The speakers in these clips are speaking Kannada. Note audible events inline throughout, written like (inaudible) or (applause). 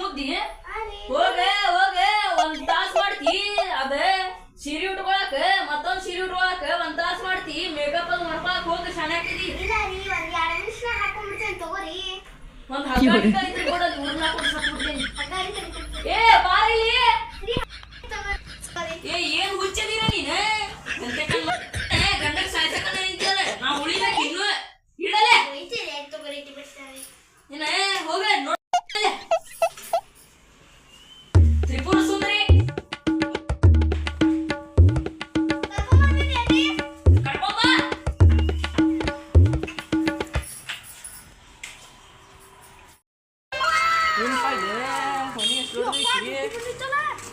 ಮುದ್ದಿ ಹೋಗ ಹೋಗ ಒಂದ್ ತಾಸ್ ಮಾಡ್ತಿ ಅದ ಸೀರೆ ಉಟ್ಕೊಳಕ ಮತ್ತೊಂದ್ ಸೀರೆ ಉಟ್ಕೊಳಕ ಒಂದ್ ತಾಸ್ ಮಾಡ್ತಿ ಮೇಕಪ್ ಅದು ಮಾಡ್ಕೊಳಕ್ ಹೋಗ ಚೆನ್ನಾಗಿದಿ ಇಲ್ಲ ರೀ ಒಂದ್ ಎರಡ್ ನಿಮಿಷ ಹಾಕೊಂಡ್ಬಿಡ್ತೇನೆ ತಗೋರಿ ಒಂದ್ ಹಗ್ಗ ಇದ್ರೆ ಕೊಡೋದು ಊರ್ನ ಕೊಡ್ಸಕ್ ಬಿಡ್ತೀನಿ ಏ ಬಾರಿಲಿ ಏ ಏನ್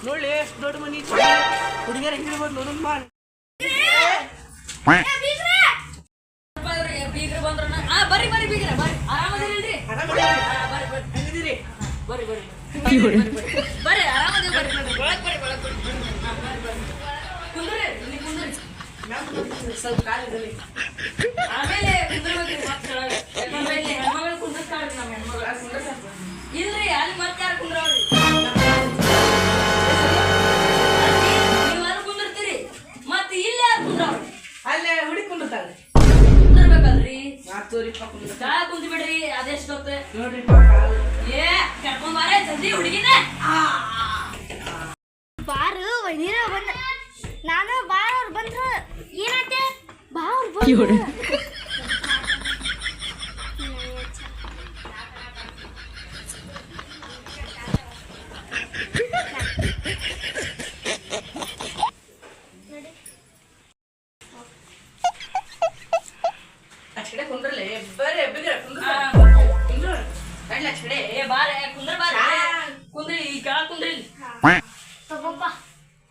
ನೋಡ್ಲಿ ಎಷ್ಟು ದೊಡ್ಡ ಮನಿ ಹುಡುಗಿಯರ ಹೆಂಗಿರ್ಬೋದು ನೋಡೋಣ ಮಾಡಿ ಬೀಗ್ರ! ಬಂದ್ರ ಬರ್ರಿ ಬರ್ರಿ ಬೀಗ್ರ ಬರ್ರಿ. ಆರಾಮದಿರಿಲ್ರಿ ಆರಾಮದಿರಿ? ಆ, ಬರ್ರಿ ಬರ್ರಿ. ಬರ್ರಿ ಬರ್ರಿ ಬರ್ರಿ ಬರ್ರಿ ಆರಾಮದಿ ಬರ್ರಿ ಒಳಗ್ ಬರ್ರಿ ಒಳಗ್ ಬರ್ರಿ ಹಾ, ಬರ್ರಿ. ಬರ್ರಿ ಕುಂದ್ರಿ ಇಲ್ಲಿ ಕುಂದ್ರಿ. ಸ್ವಲ್ಪ ಕಾಲಿದಲ್ಲಿ ಆಮೇಲೆ ಕುಂದ್ರಬೇಕ್ರಿ ಮತ್ತೆ ಕೆಳಗೆ. ಯಾಕಂದ್ರೆ ಇಲ್ಲಿ ಹೆಣ್ಮಗಳು ಕುಂದ್ರಸ್ತಾಳ್ರಿ ನಮ್ಮ ಹೆಣ್ಮಗಳು. ಇಲ್ರಿ ಅಲ್ಲಿ ಮತ್ತೆ ಯಾರು ಕುಂದ್ರವ್ರಿ? ನಾಲ್ಕೂವರೆ ಕುಂದ್ರ ಕಾ ಕುಂದ್ ಬಿಡ್ರಿ ಅದೆಷ್ಟು ಕಾಲು ಏ ಕರ್ಕೊಂಡ್ ಬಾರ ಜಲ್ದಿ ಹುಡುಗಿನ. ಬಾರು ವೈನಿರ ಬಂದ. ನಾನು ಬಾರ ಅವ್ರು ಬಂದ್ರು. ಏನಂತೆ ಬಾ ಅವ್ರು ಬಂದ್ರು. ಕುಂದ್ರಲೆ ಬರ್ರಿ ಬಿಗ್ರ ಕುಂದ್ರ ಆ, ಕುಂದ್ರ ನಡ್ಲಿ ಅಷ್ಟೇ ಏ ಬಾರ ಕುಂದ್ರ ಬಾರ. ಕುಂದ್ರಿ ಈ ಕೆಳಗ್ ಕುಂದ್ರಿ ಇಲ್ಲಿ. ತಗೋಪ್ಪ.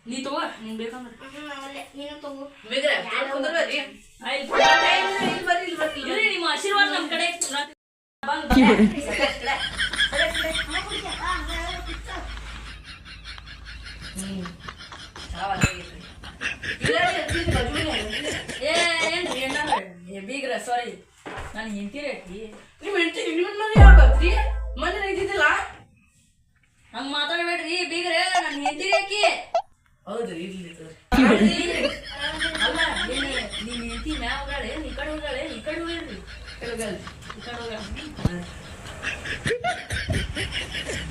ನೀ ತಗೋ ನಿಂಗ್ ಬೇಕಂದ್ರೆ. ಹ್ಮ್, ಅವಲ್ಲೇ. ನೀನು ತಗೋ. ಬಿಗ್ರ ಕುಂದ್ರ ಬರ್ರಿ ಆ, ಇಲ್ಲಿ. ಇಲ್ಲಿ ಬರ್ರಿ ಇಲ್ಲಿ ಬರ್ರಿ ಇಲ್ರಿ ನಿಮ್ಮ ಆಶೀರ್ವಾದ ನಮ್ ಕಡೆ ಬಂದ್ ಹಣ ಕುಡಿದ್ಯಾ? ಆ, ಹಣ ಕುಡ್ಸು. ಏ ಏನ್ರಿ ಏನಾರ ಏ ಬೀಗ್ರ ಸಾರಿ ನಾನು ಐತಿ ನಿಮ್ಮ ಹೆಂಡತಿ ನಿಮ್ಮ ಮನೆ ಯಾವಾಗತ್ರಿ ಮನೆ ಇದ್ದಿದ್ದಿಲ್ಲ ಹಂಗ ಮಾತಾಡ್ಬೇಡ್ರಿ ಬೀಗ್ರೆ ನಾನು ಹಿಂತೀರಿ ಆಕಿ. ಹೌದು ಇರ್ಲಿ ಅಲ್ಲ ನೀನು ನೀನ್ ಹೆಂಡತಿ ಮ್ಯಾಲ ಹೋಗಾಳೆ ಈ ಕಡೆ ಹೋಗಾಳೆ ಈ ಕಡೆ ಹೋಗ್ರಿ ಕೆಳಗಲ್. ಈ ಕಡೆ ಹೋಗಾಳ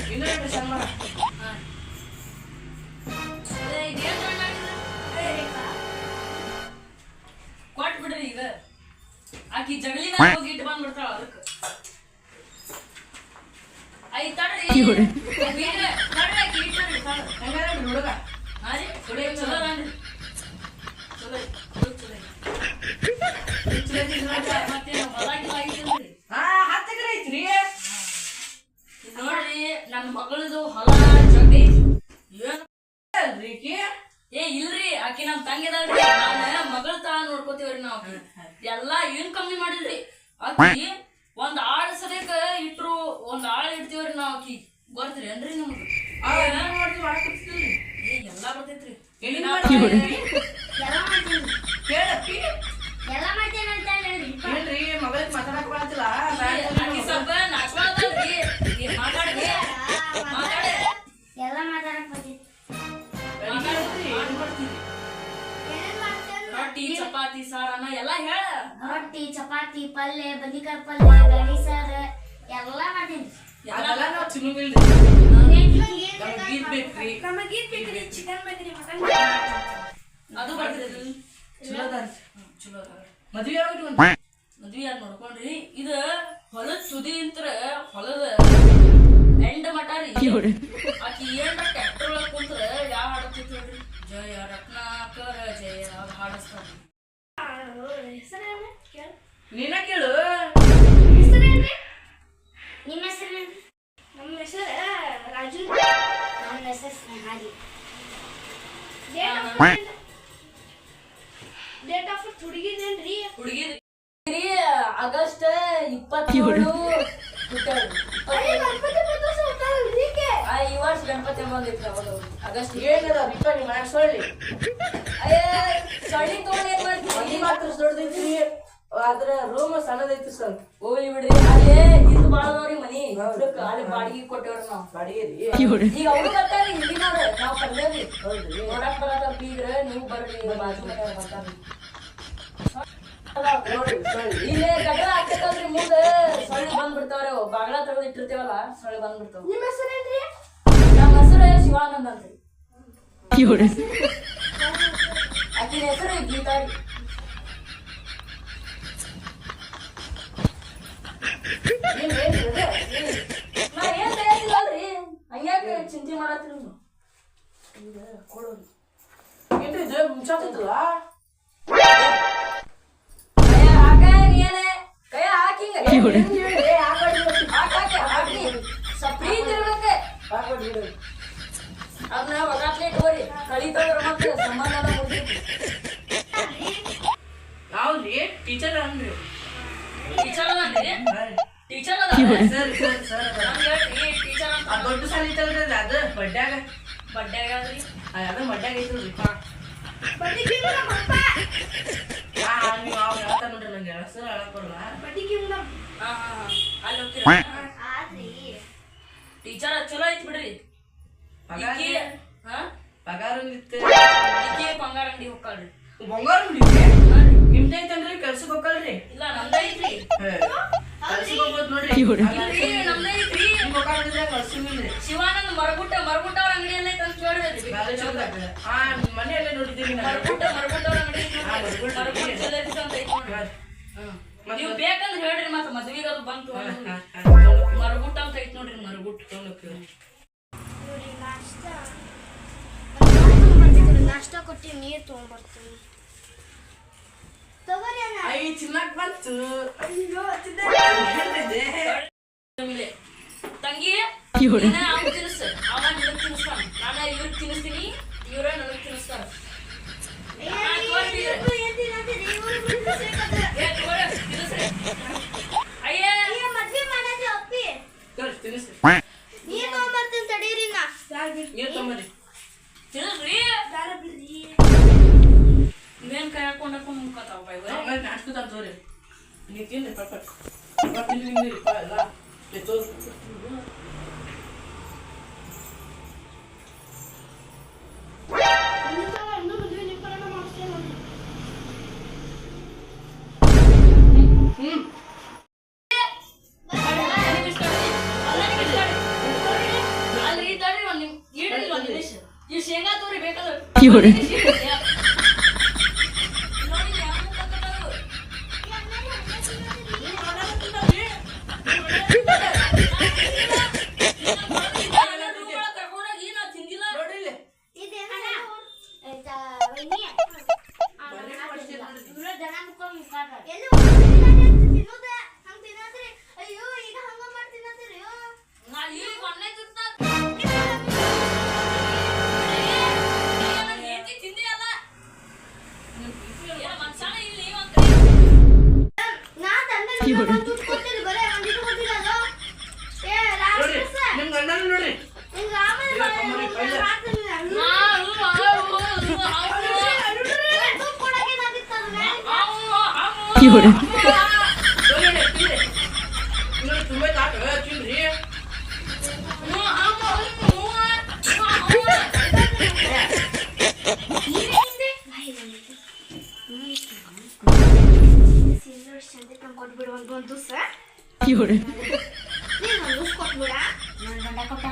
ಇನ್ನೂ ಎರಡು ಸನ್ಮಾನ ಕೊಟ್ ಆಕಿ ಜಗಳಿನ ಹೋಗಿ ಇಟ್ಟು ಬಂದ್ಬಿಡ್ತಾಳ ಅದಕ್ಕೆ. ಐ ತಡ್ರಿ ತಡ್ರಿ ಆಕಿ ಹುಡುಗ? ಚಲೋ ಚಲೋ ಅದಾನ್ರಿ. ಚಲೋ ಐತಿ, ಚಲೋ ಚಲೋ ಐತಿ. ಮತ್ತೇನು ಹೊಲ ಹಾ ಐತ್ರಿ. ನೋಡ್ರಿ ನನ್ನ ಮಗಳದು ಹೊಲ ಜಗ ಐತಿ ಏನ್ ಏ ಇಲ್ರಿ ಆಕಿ ನಮ್ಮ ತಂಗಿದಾಳ್ರಿ ನಾನ. ನೋಡ್ಕೋತೀವ್ರಿ ನಾವ್. ಎಲ್ಲಾ ಏನ್ ಕಮ್ಮಿ ಮಾಡಿಲ್ರಿ ಅಕ್ಕಿ ಒಂದ್ ಆಳ ಸದ್ಯಕ ಇಟ್ರು ಒಂದ್ ಆಳ್ ಇಡ್ತೀವ್ರಿ ನಾವ್ ಅಕ್ಕಿ. ಬರ್ತೀರಿ ಏನ್ರಿ ನಿಮ್ಗೆ ಎಲ್ಲಾ ಬರ್ತೈತ್ರಿ. ಏನ್ (laughs) ರೊಟ್ಟಿ ಚಪಾತಿ ಪಲ್ಯ ಬದಿಕಾಯಿ ಪಲ್ಯ ಬ್ಯಾಳಿ ಸಾರ್ ಎಲ್ಲ ಮಾಡ್ತೀನಿ. ಅದೆಲ್ಲ ನಾವು ನಮ್ಗ್ ಬೇಕ್ರಿ. ಬೇಕ್ರಿ ಚಿಕನ್ ಬೇಕ್ರಿ ಮಟನ್ ಅದು ಬರ್ತೈತಿ ಚಲೋ ಅದಾರಿ ಚಲೋ ಅದ ಮದ್ವೆ ಆಗ್ಬಿಟ್ಟು ಒಂದ್ ಮದ್ವಿ ಯಾರು ನೋಡ್ಕೊಂಡ್ರಿ. ಇದು ಹೊಲದ ಸುದಿ ಅಂತ್ರ ಹೊಲದ ಎಂಡ ಮಟ ರೀ ಆಕಿ ಏನ್ ಟ್ರ್ಯಾಕ್ಟರ್ ಒಳಗ್ ಕುಂತ್ರ ಯಾವ ಹಾಡತ್ತಿತ್ತು ಜಯ ರತ್ನಾಕರ ಜಯ ಹಾಡಿಸ್ತಾರೆ ಹಾಡಸ್ತಾರ ಹೆಸರೇನು ಕೇಳು ನೀನ ಕೇಳು. ಹೆಸರೇನ್ರಿ? ನಿಮ್ಮ ಹೆಸರು ನಮ್ಮ ಹೆಸರು ರಾಜು. ನಮ್ಮ ಹೆಸರು ಸ್ನೇಹಾಲಿ ಡೇಟ್ ಆಫ್ ಬರ್ತ್ ಹುಡುಗಿದೇನ್ರಿ? ಹುಡುಗಿ ಆಗಸ್ಟ್ ಇಪ್ಪತ್ತೇಳು. ಈ ವರ್ಷ ಗಣಪತಿ ಬಂದಿತ್ತು ಆಗಸ್ಟ್ ಏನದ ಬಿಟ್ಟ ನಿಮ್ಮ ಮನ್ಯಾಗ ಸೊಳ್ಳಿ ಸಳಿ ತಗೊಂಡ್ ಏನ್ ಮನಿ ಮಾಡ್ತೀವಿ ಮಾತ್ರ ದೊಡ್ಡದೈತ್ರಿ ಅದ್ರ ರೂಮ್ ಸಣ್ಣದೈತಿ ಸರ್ ಹೋಗ್ಲಿ ಬಿಡ್ರಿ. ಅಲ್ಲೇ ಇದು ಬಾಳದವ್ರಿ ಮನಿ. ಅದಕ್ಕೆ ಅಲ್ಲಿ ಬಾಡಿಗೆ ಕೊಟ್ಟೇವ್ರಿ ನಾವು. ಬಾಡಿಗೆ ರೀ ಈಗ ಅವ್ರು ಬರ್ತಾರ್ರಿ ಹಿಂದಿನವ್ರ. ನಾವ್ ಕರ್ದೇವ್ರಿ ನೋಡಕ್ ಬರತ್ತ ಬೀಗ್ರ ನೀವು ಬರ್ರಿ ಬಾಜು ಸೊಳ್ಳಿ. ಇಲ್ಲೇ ಗಡ್ಡ ಹಾಕತ್ತಲ್ರಿ ಮುಂದೆ ಸೊಳ್ಳೆ ಬಂದ್ಬಿಡ್ತಾವ್ರಿ. ಅವು ಬಾಗ್ಲ ತೆಗೆದು ಇಟ್ಟಿರ್ತೀವಲ್ಲ ಸೊಳ್ಳಿ ಬಂದ್ಬಿಡ್ತಾವ. ನಿಮ್ಮ ಹೆಸರೇನ್ರಿ ನಮ್ಮ ಹೆಸರು ಶಿವಾನಂದ್ ಅಂತ್ರಿ. ಆಕಿನ ಹೆಸರು ಗೀತಾ ರೀ ಏನ್ ಏನ್ ಇದು? ಏನ್? ನಾ ಏನ್ ಹೇಳಿಲ್ಲಲ್ರಿ ಹಂಗ್ಯಾಕೆ ಚಿಂತೆ ಮಾಡತ್ರಿ ನೀವು ಈಗ ಕೊಡೋರಿ ಏನ್ರಿ ಇದು ಬಿಡು. ಅದನ್ನ ಒಗಾತ್ಲೆ ಇಟ್ಕೋರಿ ಕಳಿತಂದ್ರ ಮತ್ತೆ ಸಂಬಂಧ ಮುಗಿತು ಟೀಚರ್ ಅನ್ರಿ ಟೀಚರ್ ಅಂದ್ರಿ ಟೀಚರ್ ಅದ ಟೀಚರ್ ಚಲೋ ಐತಿ ಬಿಡ್ರಿ. ಪಗಾರ ಬಂಗಾರ ಅಂಗಡಿ ಹೋಗ್ಕಳ್ರಿ. ಬಂಗಾರ ಅಂಗಡಿ ನಿಮ್ದು ಶಿವಾನಂದ್ ಮರಗುಟ್ಟ ಮರಗುಟ್ಟ ಅವ್ರ ಅಂಗಡಿ ಕೇಳಿದ್ರಿ ಮನೆಯಲ್ಲೇ ನೋಡಿದ್ದೀವಿ ಮರಗುಟ್ಟ ಮರಗುಟ್ಟ ಅವ್ರ. ನೀವು ಬೇಕಂದ್ರೆ ಹೇಳ್ರಿ ಮತ್ತೆ ಮದ್ವಿಗೆ ಅದು ಬಂತು ಮರಗುಟ್ಟ ಅಂತ ಐತಿ ನೋಡ್ರಿ ಮರಗುಟ್ಟ. ನಾಷ್ಟ. ಕೊಟ್ಟು ನೀರು ತೊಗೊಂಡ್ಬರ್ತೀನಿ ಅಣ್ಣ ಐ ಚಿನ್ನಕ್ ಬಂತು. ತಂಗಿ ನೀನ ಅವ್ನ್ ತಿನ್ನಿಸ್ತಾನ ನಾನ ಇವ್ರಿಗೆ ತಿನ್ನಿಸ್ತೀನಿ ಇವ್ರ ನನಗ್ ತಿನ್ನಿಸ್ತಾರ ಇವ್ರು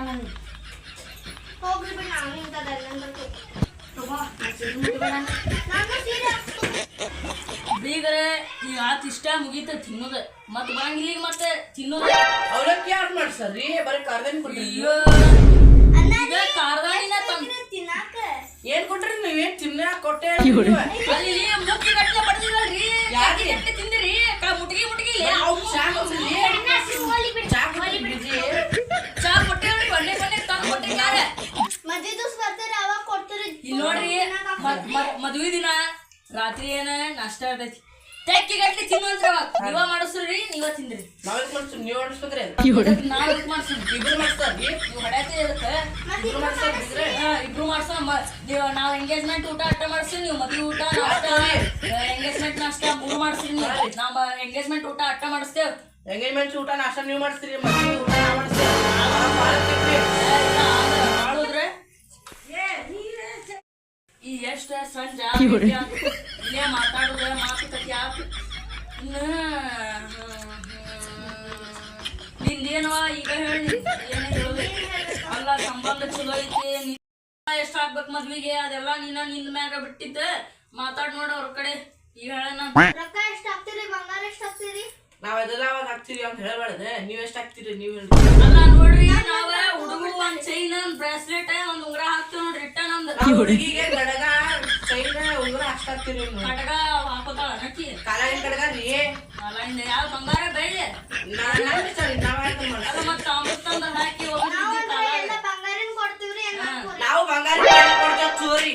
ನನಗೆ ಹೋಗ್ರಿ ಬಿಡಿ ನಾನು ಇಂಥದ್ದೆಲ್ಲ ತಗೋ ನಾನ್ ಸೀರೆ ಬೀಗರೆ ಈ ಆತ ಇಷ್ಟ ಮುಗೀತ ತಿನ್ನೋದ. ಮತ್ ಬರಂಗಿಲ್ಲ ಈಗ ಮತ್ತೆ ತಿನ್ನೋದ. ಅವಲಕ್ಕಿ ಯಾರು ಮಾಡ್ಸಾರ್ರಿ ಬರೀ ಕಾರ್ದಾನಿ ಕೊಡ್ರಿ ಅಯ್ಯೋ. ಈಗ ಕಾರ್ದಾಣಿನ ತಂದ್. ಸೀರೆ ತಿನ್ನಾಕ. ಏನ್ ಕೊಟ್ರಿ ನೀವೇನ್ ತಿನ್ನ ಕೊಟ್ಟೆ. ಅಲ್ಲಿ ಮುಟ್ಟಿ ಗಟ್ಟಲೆ ಬಡ್ದಿರಲ್ರಿ ಯಾಕೆ? ಗಟ್ಟಲೆ ತಿಂದಿರಿ. ಕ- ಮುಟ್ಗಿ ಮುಟ್ಗಿ. ಇಲ್ಲ ಅವ್ನು ಚಾ ತಂದ್ ಮದ್ವೆ ದಿವಸ ಬರ್ತಾರೆ ಅವಾಗ ಕೊಡ್ತಾರೆ. ಇಲ್ಲಿ ನೋಡ್ರಿ ಮದ್ವಿ ದಿನ ರಾತ್ರಿ ಏನ ನಾಷ್ಟ ಇರ್ತೈತಿ ತೆಕ್ಕಿ ಗಟ್ಲೆ ತಿನ್ನುವಂತ್ರ ನೀವ ಮಾಡಿಸ್ರಿ ನೀವ ತಿಂದ್ರಿ. ಮಾಡ್ಸ್ರಿ ಮಾಡ್ತೀವಿ ನೀವ್ ಮಾಡಿಸ್ಬೇಕ್ರಿ ನಾವ್ ಮಾಡ್ಸ್ರಿ ಇಬ್ರು ಮಾಡಿಸ್ತಾರ್ರಿ ನೀವು ಹೊಡ್ಯಾತಿ ಇಬ್ರು ಹಾ, ಇಬ್ರು ಮಾಡ್ಸೋ ನೀವು ನಾವು ಎಂಗೇಜ್ಮೆಂಟ್ ಊಟ ಅಟ್ಟ ಮಾಡ್ಸಿ ನೀವು ಮದ್ವೆ ಊಟ ನಾಷ್ಟ. ಎಂಗೇಜ್ಮೆಂಟ್ ನಾಷ್ಟ ಮೂರು ಮಾಡ್ಸ್ರಿ ನೀವು. ನಾವು ಎಂಗೇಜ್ಮೆಂಟ್ ಊಟ ಅಟ್ಟ ಮಾಡಿಸ್ತೇವ್. ಎಂಗೇಜ್ಮೆಂಟ್ ಊಟ ನಾಷ್ಟ ನೀವ್ ಮಾಡಿಸ್ತೀರಿ ಮದ್ವೆ ಊಟ ನಾವ್ ಮಾಡಿಸ್ತೀವಿ ಮಾಡುದ್ರೆ ಈ ಎಷ್ಟ ಸಂಜ. ಇಲ್ಲೇ ಮಾತಾಡುದ ಮಾತುಕತೆ ಆತು ನಿಂದೇನವ ಈಗ ಹೇಳಿ ಅಲ್ಲ ಸಂಬಂಧ ಚಲೋ ಐತಿ ಎಷ್ಟ ಎಷ್ಟ್ ಮದ್ವಿಗೆ? ಅದೆಲ್ಲ ನಿನ್ನ ನಿಂದ ಮ್ಯಾಗ ಬಿಟ್ಟಿದ್ದ. ಮಾತಾಡ್ ನೋಡ ಅವ್ರ ಕಡೆ. ಈಗ ಹೇಳಣ ರೊಕ್ಕ ಎಷ್ಟ ಹಾಕ್ತೀರಿ? ಬಂಗಾರ ಎಷ್ಟ ಹಾಕ್ತೀರಿ? ನಾವ್ ಅದೆಲ್ಲ ಅವಾಗ ಹಾಕ್ತೀರಿ ಅಂತ ಹೇಳ್ಬಾರ್ದೆ. ನೀವ್ ಎಷ್ಟ್ ಹಾಕ್ತೀರಿ? ನೀವ್ ಅಲ್ಲ ನೋಡ್ರಿ ನಾವ ಹುಡುಗರು ಒಂದ್ ಚೈನ್ ಒಂದ್ ಬ್ರಾಸ್ಲೆಟ್ ಹುಡುಗಿಗೆ ಗಡಗ ಉಂಗುರ ಅಷ್ಟ್ ಕಡಗ ಹಾಕೋತಾಳ ಕಾಲಾಗಿನ ಯಾವ ಬಂಗಾರ ಬೆಳ್ಳಿ? ನಾನ್ ಸರಿ ನಾವ್ ಆಯ್ತು ಅಲ್ಲ ಮಾಡ್ತೀವಿ ಮತ್ತ ಅಮೃತಂದ ಹಾಕಿ ನಾವು ಎಲ್ಲ ಬಂಗಾರನ ಕೊಡ್ತೀವ್ರಿ ನಾವು ಬಂಗಾರ ಬೆಳ್ಳಿ ಕೊಡ್ತೇವ್ ತೋರಿ.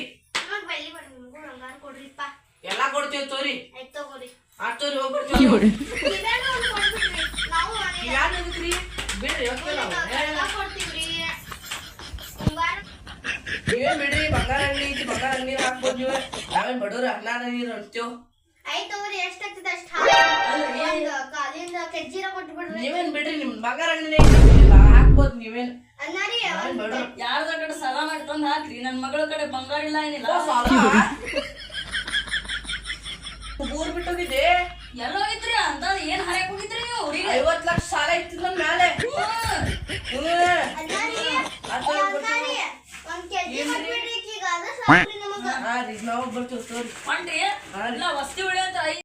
ಎಲ್ಲಾ ಕೊಡ್ತೀವಿ ಆಯ್ತು ತಗೋರಿ. ತೋರಿ ಹೋಗ್ಬಿಡ್ತೇವ್ ಇವೆಲ್ಲ ಒಂದ್ ಕೊಡ್ಬಿಡ್ರಿ ನಾವು ಮನೆಗೆ ಯಾರು ಅದಕ್ರಿ ಬಿಡ್ರಿ ಹೋಗ್ತೇವ್ ನಾವು ಎಲ್ಲ ಕೊಡ್ತೀವ್ರಿ ಬಂಗಾರ ನೀವೇನ್ ಬಿಡ್ರಿ ಬಂಗಾರ ಅಂಗಡಿ ಐತಿ ಬಂಗಾರ ಅಂಗಡಿ ಹಾಕ್ಬೋದು ನೀವು ನಾವೇನ್ ಬಡವ್ರ ಅನ್ನ ನೀರು ಅಂತೀವ್ ಆಯ್ತು ತಗೋರಿ ಎಷ್ಟು ಆಗ್ತದೆ ಅಷ್ಟು ಹಾಕಿ. ಒಂದು ಕಾಲಿಂದ ಕೆಜ್ಜಿರ ಕೊಟ್ಬಿಡ್ರಿ. ನೀವೇನ್ ಬಿಡ್ರಿ ನಿಮ್ ಬಂಗಾರ ಅಂಗಡಿ ಹಾಕ್ಬೋದು ನೀವೇನ್? ಅನ್ನಾರಿ ಯಾರ್ದ ಕಡೆ ಸಾಲ ಮಾಡಿ ತಂದ್ ಹಾಕ್ರಿ ನನ್ ಮಗಳ ಕಡೆ ಬಂಗಾರ ಇಲ್ಲ ಏನಿಲ್ಲ. ಸಾಲ? ಊರ್ ಬಿಟ್ಟೋಗಿದ್ದೆ. ಎಲ್ಲೋ ಐತ್ರಿ ಅಂತ ಏನ್ ಹರಕ್ ಹೋಗಿದ್ರಿ ನೀವು ಹುಡುಗಿ ಐವತ್ ಲಕ್ಷ ಸಾಲ ಇತ್ತು ನನ್. ಅನ್ನಾರಿ ಒಂದ್ ಕೆಜಿ ಈಗ ಅದ ಹಾ ರೀ ನಾವು ಬರ್ತೀವಿ ತೋರಿ. ಹೊಂಟ್ರಿ ಇಲ್ಲ ವಸ್ತಿ ಉಳಿಯಂತ ಐ